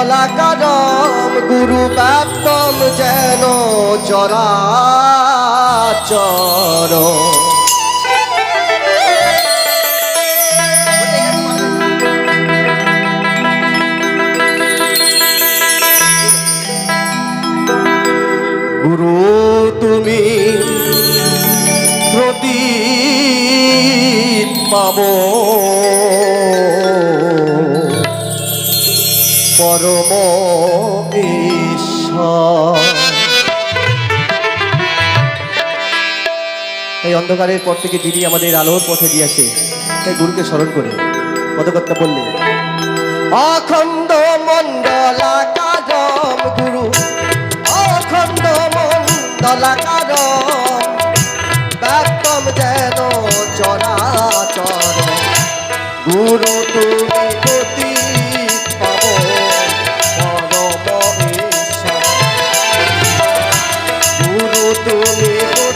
মণ্ডলাকারম গুরু ব্যক্তম যেন চরাচর। গুরু তুমি প্রদীপ পাব। পরম এই অন্ধকারের পর থেকে যিনি আমাদের আলোর পথে দিয়েছে তাই গুরুকে স্মরণ করে পদকর্তা বললেন, অখণ্ড মণ্ডলাকারম গুরু, অখণ্ড মণ্ডলাকারম, ব্যক্তম যেন চরাচর। গুরু তুমি তুমি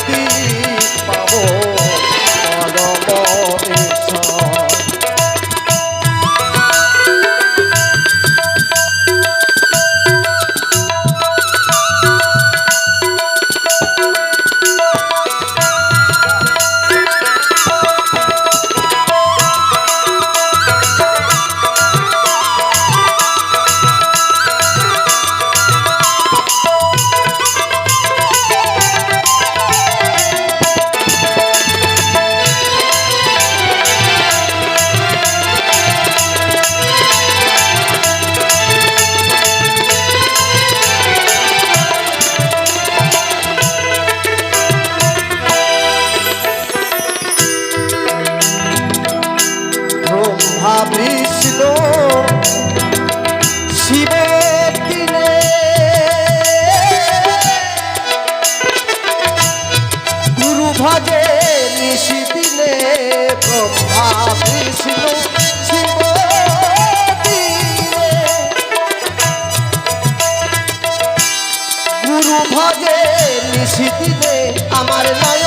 আমার নয়ন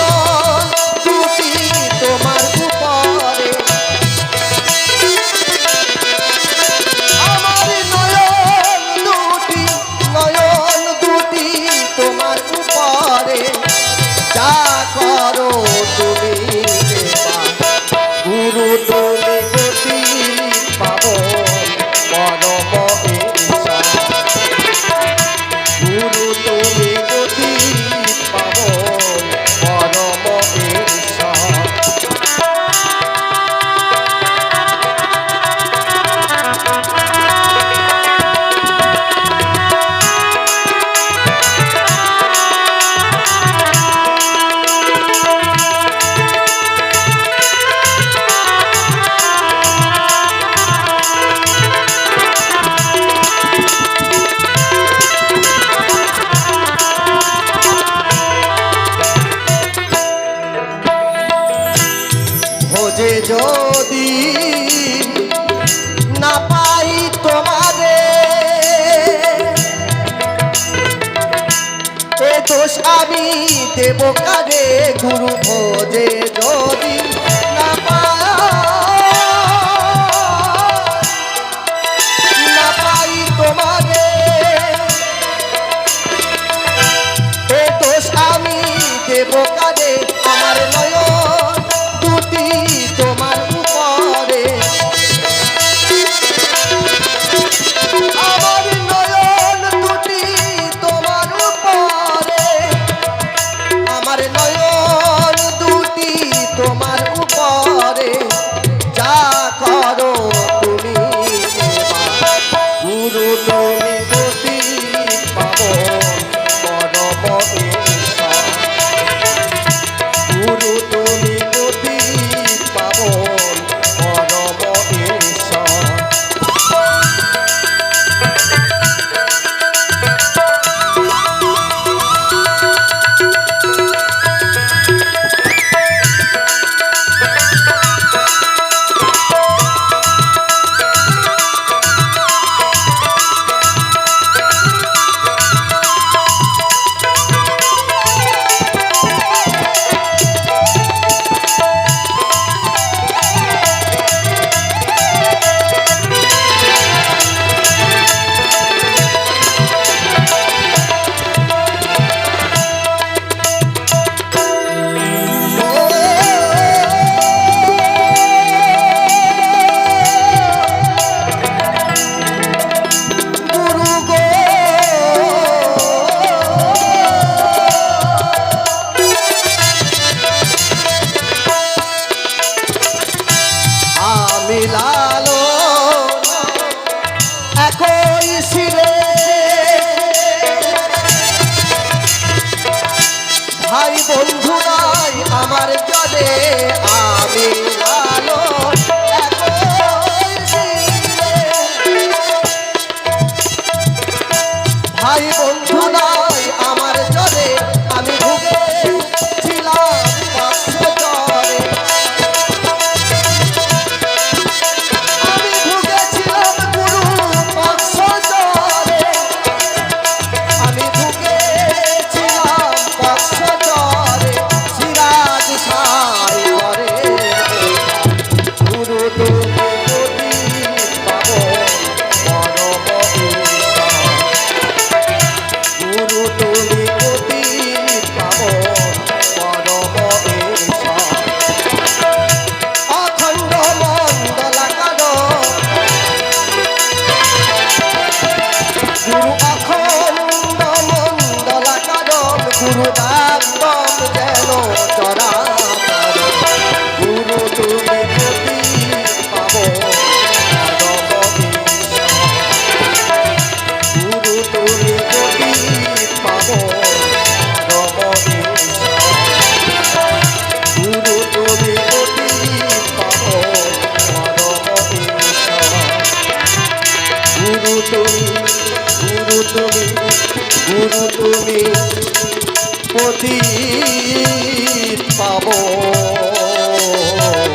ভোজে যদি না পাই তোমারে এ দোষ আমি দেব কারে গুরু ভোজে যদি না এ দোষ বন্ধুরাই আমার জলে আমি তুমি গুরু তুমি পতি পাব। ঈশ্বর